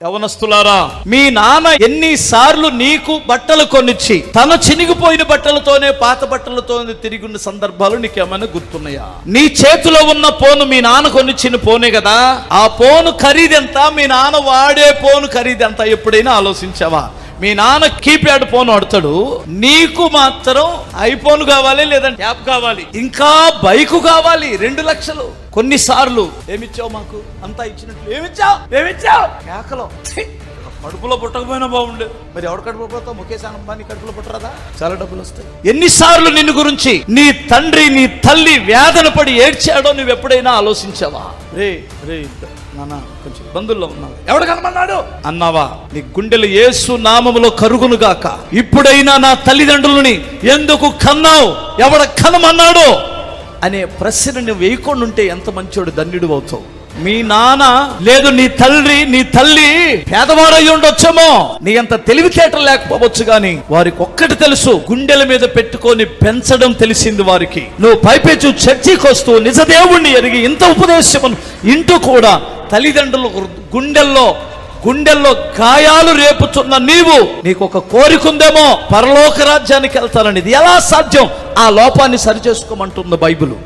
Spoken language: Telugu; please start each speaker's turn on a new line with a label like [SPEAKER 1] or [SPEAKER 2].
[SPEAKER 1] యవనస్తులారా మీ నాన్న ఎన్నిసార్లు నీకు బట్టలు కొనిచ్చి తన చినిగిపోయిన బట్టలతోనే పాత బట్టలతో తిరిగిన సందర్భాలు నీకేమైనా గుర్తున్నాయా? నీ చేతిలో ఉన్న పోను మీ నాన్న కొనిచ్చిన పోనే కదా? ఆ పోను ఖరీదెంత మీ నాన్న వాడే పోను ఖరీదెంత ఎప్పుడైనా ఆలోచించావా? మీ నాన్న కీప్యాడ్ ఫోన్ వాడతాడు. నీకు మాత్రం ఐఫోన్ కావాలి లేదంటే యాప్ కావాలి. ఇంకా బైకు కావాలి రెండు లక్షలు. కొన్నిసార్లు ఏమిచ్చావు మాకు? అంతా ఇచ్చినట్లు. ఏమిచ్చావు? ఏమిచ్చావు? కేకలో. కడుపులో పుట్టకపోయినా బాగుండే. మరి ఎవడు కడుపులో పుడతావు? ముఖేష్ అంబానీ కడుపులో పుట్టరాదా? చాలా డబ్బులు వస్తాయి. ఎన్నిసార్లు నిన్ను గురించి నీ తండ్రి నీ తల్లి వేదన పడి ఏడ్చాడో నువ్వు ఎప్పుడైనా ఆలోచించావా? రే రే నాన్న కొంచెం ఇబ్బందుల్లో ఉన్నావు ఎవడు కనమన్నాడు అన్నావా నీ గుండెలు యేసు నామములో కరుగును గాక. ఇప్పుడైనా నా తల్లిదండ్రులని ఎందుకు కన్నావు? ఎవడ కనమన్నాడు? అనే ప్రశ్న నువ్వు వేయకుండా ఉంటే ఎంత మంచోడు ధన్యుడు అవుతావు. మీ నాన్న లేదు నీ తల్లి నీ తల్లి పేదవాడై ఉండొచ్చేమో నీ అంత తెలివితేటలు లేకపోవచ్చు గాని వారికి ఒక్కటి తెలుసు గుండెల మీద పెట్టుకొని పెంచడం తెలిసింది వారికి. నువ్వు పైపెచ్చు చర్చికి వస్తూ నిజదేవుణ్ణి ఎరిగి ఇంత ఉపదేశం ఇంటూ కూడా తల్లిదండ్రులు గుండెల్లో గుండెల్లో గాయాలు రేపుతున్న నీవు నీకు ఒక కోరికుందేమో పరలోక రాజ్యానికి వెళ్తానని ఇది ఎలా సాధ్యం? ఆ లోపాన్ని సరిచేసుకోమంటుంది బైబిల్.